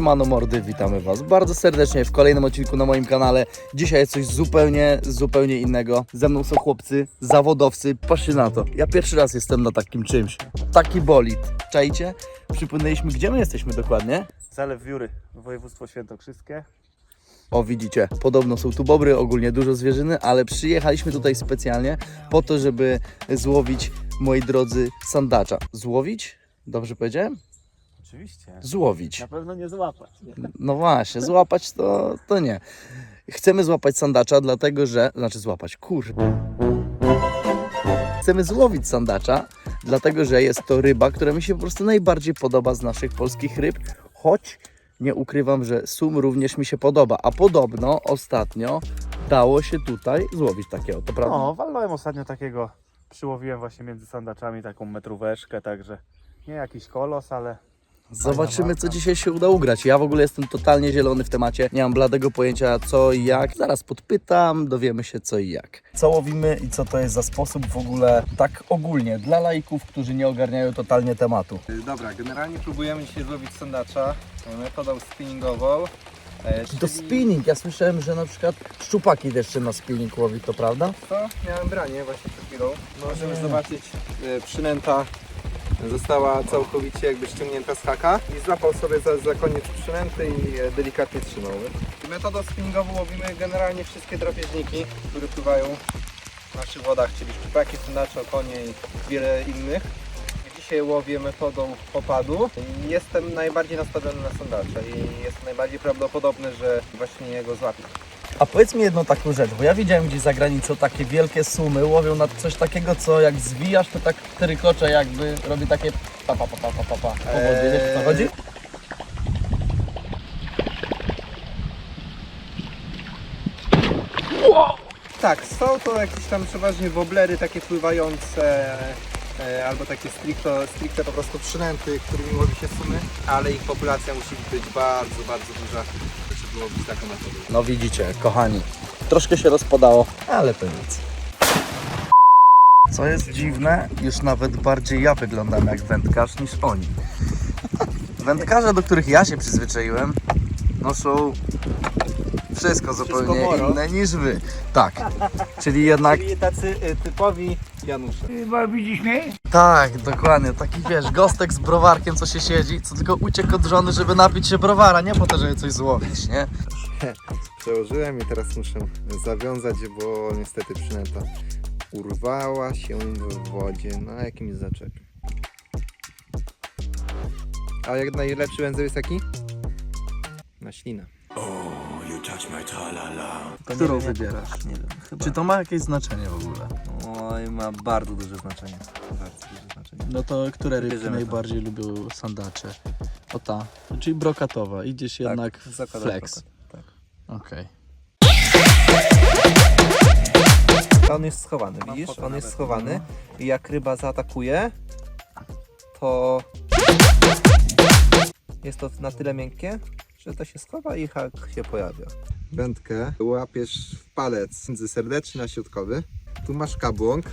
Siemano mordy, witamy Was bardzo serdecznie w kolejnym odcinku na moim kanale. Dzisiaj jest coś zupełnie, zupełnie innego. Ze mną są chłopcy, zawodowcy, patrzcie na to. Ja pierwszy raz jestem na takim czymś. Taki bolid. Czajcie? Przypłynęliśmy, gdzie my jesteśmy dokładnie? Zalew Wióry, województwo świętokrzyskie. O, widzicie, podobno są tu bobry, ogólnie dużo zwierzyny, ale przyjechaliśmy tutaj specjalnie po to, żeby złowić, moi drodzy, sandacza. Złowić? Dobrze powiedziałem? Oczywiście. Złowić. Na pewno nie złapać. Nie? No właśnie, złapać to, to nie. Chcemy złapać sandacza, dlatego że. Znaczy złapać, kurde. Chcemy złowić sandacza, dlatego że jest to ryba, która mi się po prostu najbardziej podoba z naszych polskich ryb, choć nie ukrywam, że sum również mi się podoba. A podobno ostatnio dało się tutaj złowić takiego, to prawda? No, walnąłem ostatnio takiego, przyłowiłem właśnie między sandaczami taką metróweczkę, także nie jakiś kolos, ale Zobaczymy, co dzisiaj się uda ugrać. Ja w ogóle jestem totalnie zielony w temacie. Nie mam bladego pojęcia co i jak. Zaraz podpytam, dowiemy się co i jak. Co łowimy i co to jest za sposób w ogóle tak ogólnie dla laików, którzy nie ogarniają totalnie tematu. Dobra, generalnie próbujemy dzisiaj złowić sandacza metodą spinningową. E, To czyli spinning. Ja słyszałem, że na przykład szczupaki też się na spinning łowi, to prawda? To miałem branie właśnie przed chwilą. Możemy Nie. zobaczyć, e, przynęta została całkowicie jakby ściągnięta z haka i złapał sobie za, za koniec przynęty i e, delikatnie trzymał. Metodą spinningową łowimy generalnie wszystkie drapieżniki, które pływają w naszych wodach, czyli szczupaki, sandacze, konie i wiele innych. Dzisiaj łowię metodą opadu. Jestem najbardziej nastawiony na sandacze i jest najbardziej prawdopodobne, że właśnie jego złapię. A powiedz mi jedną taką rzecz, bo ja widziałem gdzieś za granicą takie wielkie sumy, łowią na coś takiego, co jak zwijasz, to tak trykocze jakby robi takie pa pa pa pa pa pa, pa. po wodzie, wiesz o co chodzi? Tak, są to jakieś tam przeważnie woblery takie pływające e, albo takie stricto, stricte po prostu przynęty, którymi łowi się sumy, ale ich populacja musi być bardzo, bardzo duża, żeby łowić taką metodę. No widzicie, kochani, troszkę się rozpadało, ale to nic. Co jest dziwne, już nawet bardziej ja wyglądam jak wędkarz niż oni. Wędkarze, do których ja się przyzwyczaiłem, noszą wszystko zupełnie moro. inne niż wy. Tak, czyli jednak Czyli tacy y, typowi Janusze. Tak, dokładnie. Taki wiesz, gostek z browarkiem, co się siedzi, co tylko uciekł od żony, żeby napić się browara, nie po to, żeby coś złowić, nie? Przełożyłem i teraz muszę zawiązać, bo niestety przynęta urwała się w wodzie na jakimś zaczepie. A jak najlepszy węzeł jest jaki? Na ślinę. Którą wybierasz? Nie wiem, chyba. Czy to ma jakieś znaczenie w ogóle? Oj, ma bardzo duże znaczenie. Bardzo duże znaczenie. No to które rybki Bierzemy to. najbardziej lubią sandacze? O ta, czyli brokatowa. Idziesz jednak w zakładam flex. brokat, Tak. Okej. On jest schowany, Mam widzisz? On jest schowany i jak ryba zaatakuje, to jest to na tyle miękkie, że to się schowa i hak się pojawia. Wędkę łapiesz w palec między serdeczny a środkowy. Tu masz kabłąk,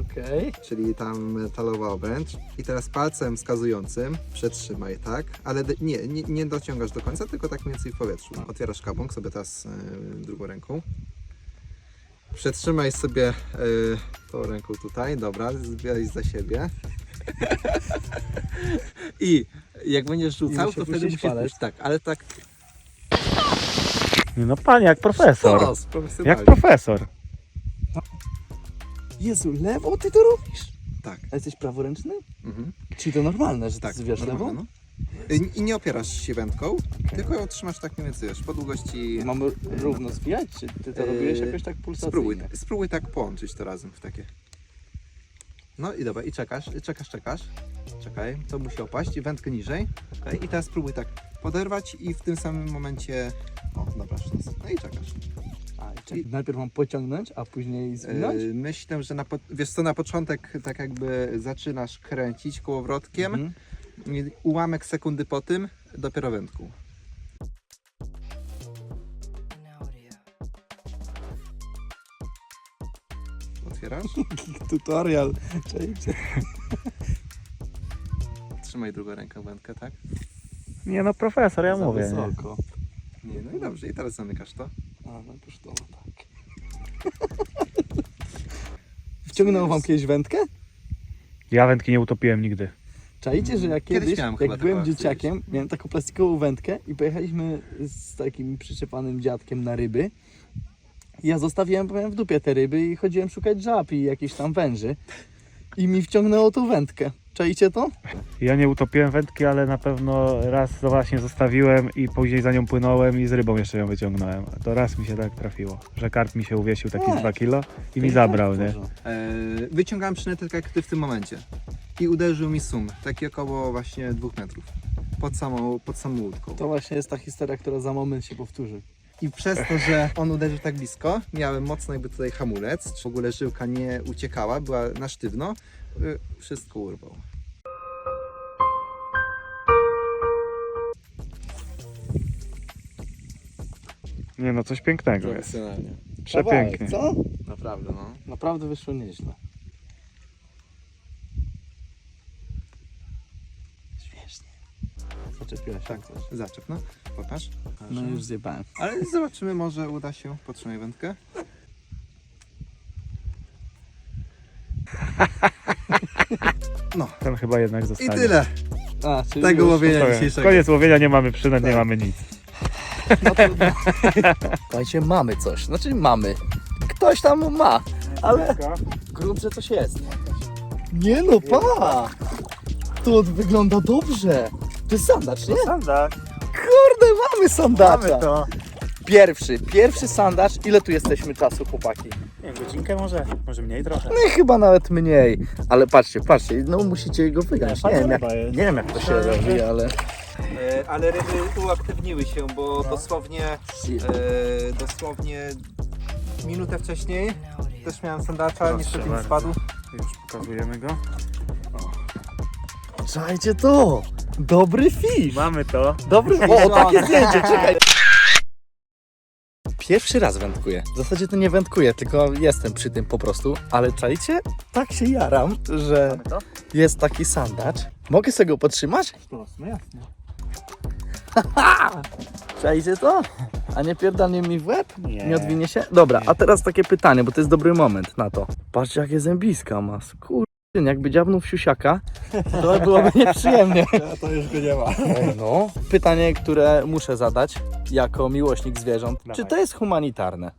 Okej. czyli tam metalowa obręcz. I teraz palcem wskazującym przetrzymaj, tak? Ale nie, nie, nie dociągasz do końca, tylko tak mniej więcej w powietrzu. Otwierasz kabłąk sobie teraz e, drugą ręką. Przetrzymaj sobie e, tą ręką tutaj, dobra, zbieraj za siebie. I jak będziesz rzucał, to wtedy musisz palec. puścić, tak, ale tak Nie no panie, jak profesor. Jak profesjonalnie. profesor. Jezu, lewo ty to robisz? Tak. A jesteś praworęczny? Mhm. Czyli to normalne, że Tak, ty zwijasz normalne, lewą? no. I- I nie opierasz się wędką, tylko ją trzymasz tak mniej więcej, wiesz, po długości... Mamy równo zwijać, czy ty to robiłeś Yy, jakoś tak pulsacyjnie? Spróbuj, spróbuj tak połączyć to razem w takie. No i dobra, i czekasz, i czekasz, czekasz. Czekaj, to musi opaść i wędkę niżej. Okay. I teraz spróbuj tak poderwać i w tym samym momencie. O, dobra, sztos. No i czekasz. A, i najpierw mam pociągnąć, a później zwinąć? Yy, myślę, że na, po- wiesz co, na początek tak jakby zaczynasz kręcić kołowrotkiem. Mhm. Ułamek sekundy po tym dopiero wędką. Tutorial. Cześć. Trzymaj drugą rękę wędkę, tak? Nie no, profesor, ja Za mówię. Nie? wysoko. Nie, no i dobrze, i teraz zamykasz to. A, no już to tak. Wciągnęło wam kiedyś wędkę? Ja wędki nie utopiłem nigdy. Czajcie, że ja Kiedyś kiedyś, miałem jak byłem taką dzieciakiem, miałem taką plastikową wędkę i pojechaliśmy z takim przyczepanym dziadkiem na ryby. Ja zostawiłem powiem, w dupie te ryby i chodziłem szukać żab i jakichś tam węży. I mi wciągnęło tą wędkę. Czajcie to? Ja nie utopiłem wędki, ale na pewno raz to właśnie zostawiłem i później za nią płynąłem i z rybą jeszcze ją wyciągnąłem. To raz mi się tak trafiło, że karp mi się uwiesił taki z 2 kilo i mi zabrał, nie? E, wyciągałem przynętę tak jak ty w tym momencie. I uderzył mi sum, taki około właśnie dwóch metrów. Pod samą, pod samą łódką. To właśnie jest ta historia, która za moment się powtórzy. I przez to, że on uderzył tak blisko, miałem mocno jakby tutaj hamulec, czy w ogóle żyłka nie uciekała, była na sztywno, y, wszystko urwał. Nie no, coś pięknego jest. Profesjonalnie. Przepięknie. Co? Naprawdę, no. Naprawdę wyszło nieźle. Zaczepiłaś się Tak, coś. zaczep, no. Pokaż. No już zjebałem. Ale zobaczymy, może uda się. Podtrzymaj wędkę. No. Ten chyba jednak I zostanie. tyle A, czyli tego już. łowienia Koniec. dzisiejszego. Koniec łowienia, nie mamy przynęt, nie Tak. mamy nic. No trudno. Słuchajcie, mamy coś. Znaczy mamy. Ktoś tam ma, ale grubsze coś jest. Nie no, pa! To wygląda dobrze. To jest sandacz, nie? Sandacz. Kurde, mamy sandacza. Mamy to. Pierwszy, pierwszy sandacz. Ile tu jesteśmy czasu, chłopaki? Nie wiem, godzinkę może, może mniej trochę. No i chyba nawet mniej. Ale patrzcie, patrzcie, no musicie go wygrać. Nie wiem, jak, nie wiem jak to się robi, ale... E, ale ryby uaktywniły się, bo dosłownie, e, dosłownie minutę wcześniej też miałem sandacza, Proszę niestety mi bardzo. spadł. Już pokazujemy go. Czajcie to! Dobry fish! Mamy to. Dobry O, takie zdjęcie, czekaj! Pierwszy raz wędkuję. W zasadzie to nie wędkuję, tylko jestem przy tym po prostu. Ale czajcie? Tak się jaram, że Mamy to? jest taki sandacz. Mogę sobie go podtrzymać? No jasne. Czajcie to? A nie pierdolnie mi w łeb? Nie. Nie odwinie się? Dobra, a teraz takie pytanie, bo to jest dobry moment na to. Patrzcie jakie zębiska ma. Kur... Jakby dziabnął w siusiaka, to byłoby nieprzyjemnie. To już go nie ma. No. Pytanie, które muszę zadać jako miłośnik zwierząt. Czy to jest humanitarne?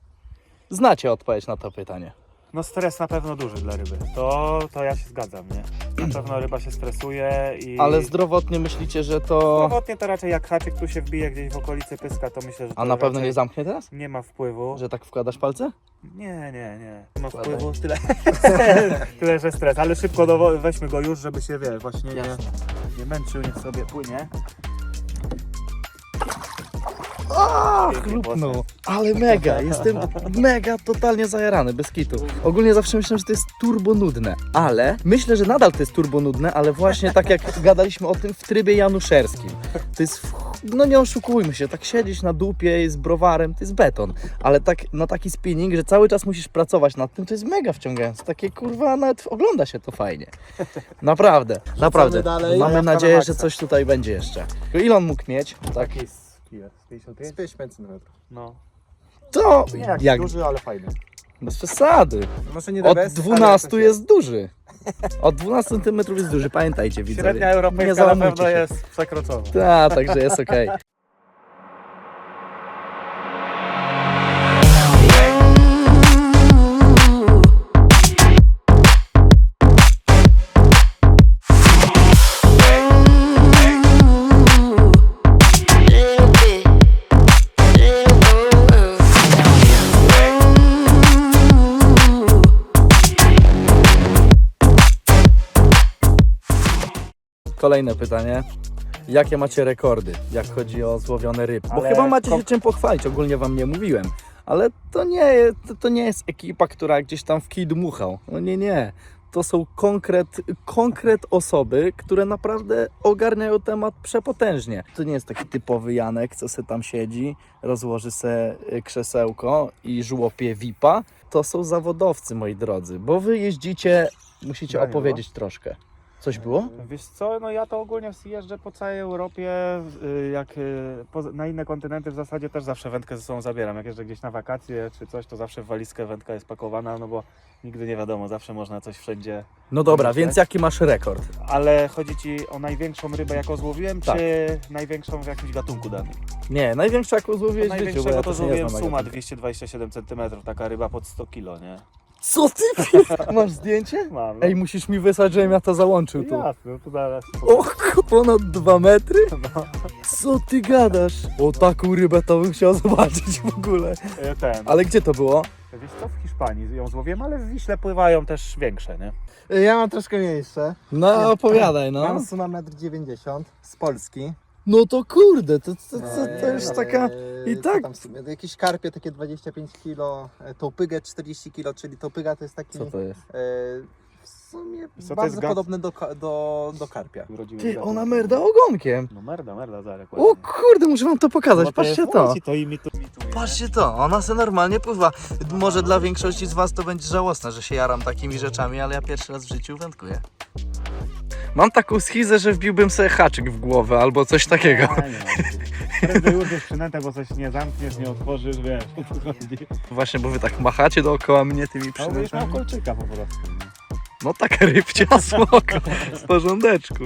Znacie odpowiedź na to pytanie. No stres na pewno duży dla ryby. To, to ja się zgadzam, nie? Na pewno ryba się stresuje i... Ale zdrowotnie myślicie, że to... Zdrowotnie to raczej jak haczyk tu się wbije gdzieś w okolicy pyska, to myślę, że to A na pewno raczej nie zamknie teraz? nie ma wpływu. Że tak wkładasz palce? Nie, nie, nie. Nie ma Wkładaj. wpływu, tyle, tyle, że stres. Ale szybko weźmy go już, żeby się, wie, właśnie nie, Jasne. nie męczył, niech sobie płynie. A, chrupnął. Ale mega, jestem mega totalnie zajarany, bez kitu. Ogólnie zawsze myślałem, że to jest turbo nudne, ale myślę, że nadal to jest turbo nudne, ale właśnie tak jak gadaliśmy o tym w trybie januszerskim. To jest, w- no nie oszukujmy się, tak siedzieć na dupie z browarem, to jest beton, ale tak na taki spinning, że cały czas musisz pracować nad tym, to jest mega wciągające. Takie kurwa, nawet ogląda się to fajnie. Naprawdę, naprawdę. dalej. Mamy na nadzieję, maksa. że coś tutaj będzie jeszcze. Ile on mógł mieć? Tak. Taki ile? Z 55? Z 55 cm. No. To Nie jak, jak duży, ale fajny. bez przesady. Może nie Od best, 12 ale jest duży. Od 12 cm jest duży, pamiętajcie widzowie. Średnia Nie europejska na pewno się. jest przekroczona. Tak, także jest okej. Kolejne pytanie. Jakie macie rekordy, jak chodzi o złowione ryby? Bo Ale chyba macie się czym pochwalić, ogólnie wam nie mówiłem. Ale to nie, to, to nie jest ekipa, która gdzieś tam w kij dmuchał. No nie, nie. To są konkret, konkret osoby, które naprawdę ogarniają temat przepotężnie. To nie jest taki typowy Janek, co se tam siedzi, rozłoży se y, krzesełko i żłopie VIP-a. To są zawodowcy, moi drodzy, bo wy jeździcie, musicie Daniel, opowiedzieć troszkę. Coś było? Wiesz co, no ja to ogólnie jeżdżę po całej Europie, y, jak y, na inne kontynenty w zasadzie też zawsze wędkę ze sobą zabieram. Jak jeżdżę gdzieś na wakacje czy coś, to zawsze w walizkę wędka jest pakowana, no bo nigdy nie wiadomo, zawsze można coś wszędzie. No dobra, więc tak? jaki masz rekord? Ale chodzi Ci o największą rybę, jaką złowiłem, Tak. czy największą w jakimś gatunku danym? Nie, największą jaką złowiłeś w życiu, bo ja to złowiłem suma gatunku. 227 cm, taka ryba pod 100 kg, nie? Co ty Masz zdjęcie? Mam. Ej, musisz mi wysłać, żebym ja to załączył tu. Jasne, no to zaraz. O, ku- ponad dwa metry? No. Co ty gadasz? O, taką rybę to bym chciał zobaczyć w ogóle. E, Ten. Ale gdzie to było? Wiesz co, w Hiszpanii ją złowiłem, ale w Wiśle pływają też większe, nie? Ja mam troszkę mniejsze. No, opowiadaj, no. Mam suma 1,90 m z Polski. No to kurde, to, to, to, to już taka... i tak- Tam, jakieś karpie takie 25 kg, tołpygę 40 kg, czyli tołpyga to jest taki... Co to jest? e, w sumie Co to bardzo jest gad- podobny do, ka- do, do karpia. Ty, ona merda ogonkiem. No merda, merda, Zarek. O kurde, muszę wam to pokazać, No patrzcie to. to imituje. Patrzcie to, ona se normalnie pływa. Może dla większości z was to będzie żałosne, że się jaram takimi rzeczami, ale ja pierwszy raz w życiu wędkuję. Mam taką schizę, że wbiłbym sobie haczyk w głowę albo coś takiego. Nie, nie. Prędzej użyć przynętę, bo coś nie zamkniesz, nie otworzysz, wiesz, o co chodzi. Właśnie, bo wy tak machacie dookoła mnie tymi No będziesz miał przynętami. kolczyka po prostu. No taka rybcia smoko, w porządeczku.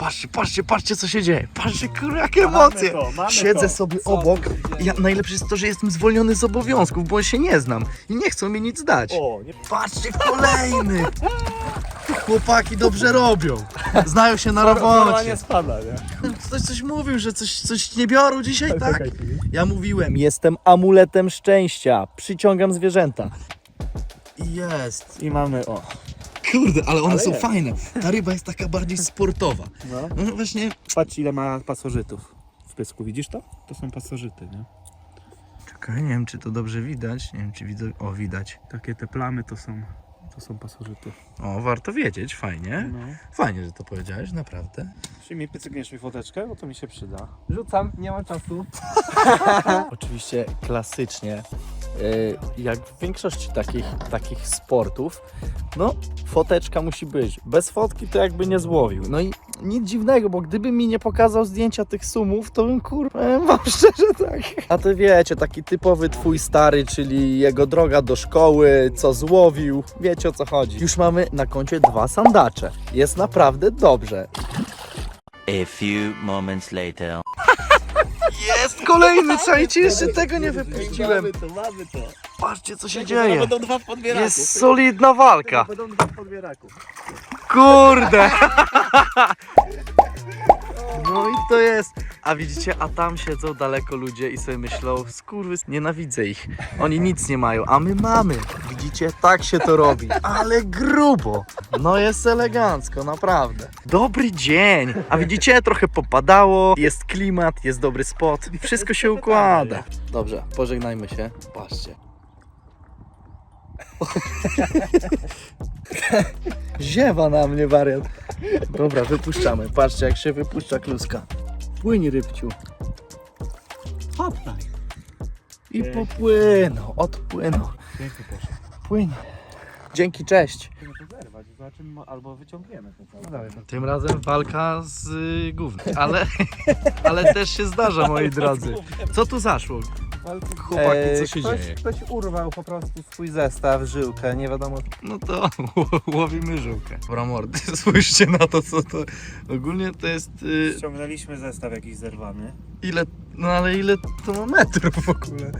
Patrzcie, patrzcie, patrzcie co się dzieje. Patrzcie, kurde, jakie emocje. Mamy to, mamy Siedzę to. sobie obok. Ja, najlepsze jest to, że jestem zwolniony z obowiązków, bo się nie znam i nie chcą mi nic dać. O, nie Patrzcie, kolejny! Chłopaki dobrze robią. Znają się na robocie. spada, nie? Ktoś coś mówił, że coś, coś nie biorą dzisiaj, tak? Czekaj chwilę. Ja mówiłem, jestem amuletem szczęścia. Przyciągam zwierzęta. Jest. I mamy, o. Kurde, ale one Ale są jest. fajne. Ta ryba jest taka bardziej sportowa. No. No właśnie. Patrz ile ma pasożytów w pysku, widzisz to? To są pasożyty, nie? Czekaj, nie wiem czy to dobrze widać. Nie wiem czy widzę. O, widać. Takie te plamy to są, to są pasożyty. O, warto wiedzieć, fajnie. No. Fajnie, że to powiedziałeś, naprawdę. Czy mi pykniesz mi foteczkę, bo to mi się przyda. Rzucam, nie ma czasu. Oczywiście klasycznie, jak w większości takich, takich sportów, no foteczka musi być. Bez fotki to jakby nie złowił. No i nic dziwnego, bo gdyby mi nie pokazał zdjęcia tych sumów, to bym kurwa, wam szczerze tak. A to wiecie, taki typowy twój stary, czyli jego droga do szkoły, co złowił, wiecie o co chodzi. Już mamy na koncie dwa sandacze. Jest naprawdę dobrze. A few moments later. Jest kolejny, czajcie, jeszcze tego nie wypuściłem. to, mamy to. Patrzcie co się dzieje. Będą dwa w podbieraku. Jest solidna walka. Będą dwa w podbieraku. Kurde! To jest. A widzicie, a tam siedzą daleko ludzie i sobie myślą, skurwys, nienawidzę ich. Oni nic nie mają, a my mamy. Widzicie, tak się to robi. Ale grubo. No jest elegancko, naprawdę. Dobry dzień. A widzicie, trochę popadało, jest klimat, jest dobry spot. Wszystko się układa. Dobrze, pożegnajmy się. Patrzcie. Ziewa na mnie wariat. Dobra, wypuszczamy. Patrzcie, jak się wypuszcza kluska. Płyń rybciu. Hopnaj. I popłynął, odpłynął. Pięknie poszło. Płyń. Dzięki, cześć. Musimy to zerwać, zobaczymy, albo wyciągniemy to całe. No dawaj, Tym razem walka z y, gównem. Ale, ale też się zdarza, moi drodzy. Co tu zaszło? Chłopaki, co się E, ktoś, dzieje? Ktoś urwał po prostu swój zestaw, żyłkę, nie wiadomo No to łowimy żółkę. Dobra mordy, spójrzcie na to, co to... Ogólnie to jest... Y, Ściągnęliśmy zestaw jakiś zerwany. ile... No ale ile to ma metrów w ogóle?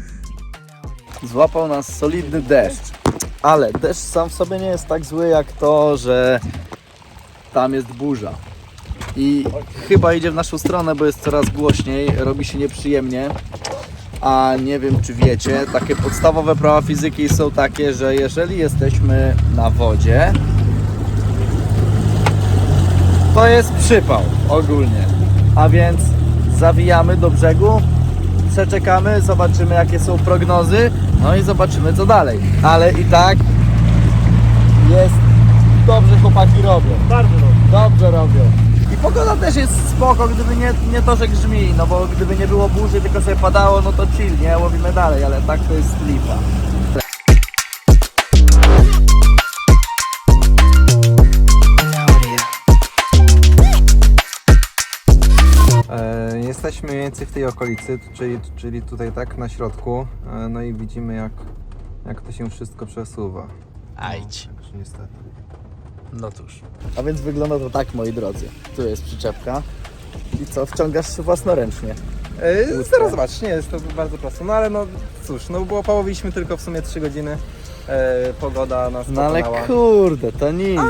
Złapał nas solidny deszcz. Ale deszcz sam w sobie nie jest tak zły jak to, że tam jest burza. I chyba idzie w naszą stronę, bo jest coraz głośniej, robi się nieprzyjemnie. A nie wiem czy wiecie, takie podstawowe prawa fizyki są takie, że jeżeli jesteśmy na wodzie, to jest przypał ogólnie. A więc zawijamy do brzegu, przeczekamy, zobaczymy jakie są prognozy, no i zobaczymy co dalej. Ale i tak jest dobrze chłopaki robią. Bardzo dobrze. Dobrze robią. I pogoda też jest spoko, gdyby nie, nie to, że grzmi, no bo gdyby nie było burzy, tylko sobie padało, no to chill, nie? Łowimy dalej, ale tak to jest lipa. Jesteśmy mniej więcej w tej okolicy, czyli, czyli tutaj tak na środku. E, No i widzimy jak, jak to się wszystko przesuwa. Ajdź. Także niestety. No cóż. A więc wygląda to tak, moi drodzy. Tu jest przyczepka. I co, wciągasz się własnoręcznie. Łódkę. zaraz zobacz, nie jest to bardzo proste. No ale no cóż, no bo połowiliśmy tylko w sumie 3 godziny. E, pogoda nas No ale pokonała. kurde, to nic.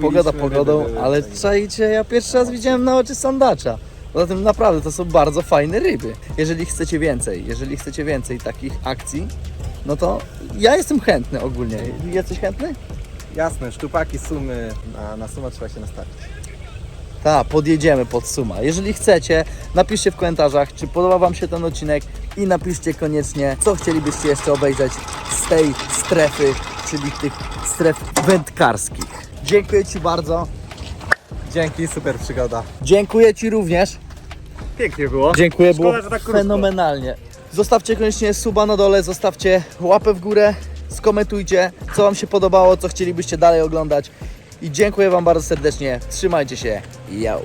Pogoda ryby, pogodą, ryby, ale czajcie, ja pierwszy raz widziałem na oczy sandacza. Poza tym naprawdę to są bardzo fajne ryby. Jeżeli chcecie więcej, jeżeli chcecie więcej takich akcji, no to ja jestem chętny ogólnie. Jesteś chętny? Jasne, szczupaki, sumy, na, na sumę trzeba się nastawić. Tak, podjedziemy pod suma. Jeżeli chcecie, napiszcie w komentarzach, czy podoba Wam się ten odcinek i napiszcie koniecznie, co chcielibyście jeszcze obejrzeć z tej strefy, czyli tych stref wędkarskich. Dziękuję Ci bardzo. Dzięki, super przygoda. Dziękuję Ci również. Pięknie było. Dziękuję, Szkoda, było że tak krótko. fenomenalnie. Zostawcie koniecznie suba na dole, zostawcie łapę w górę, skomentujcie, co Wam się podobało, co chcielibyście dalej oglądać. I dziękuję Wam bardzo serdecznie. Trzymajcie się. Yo!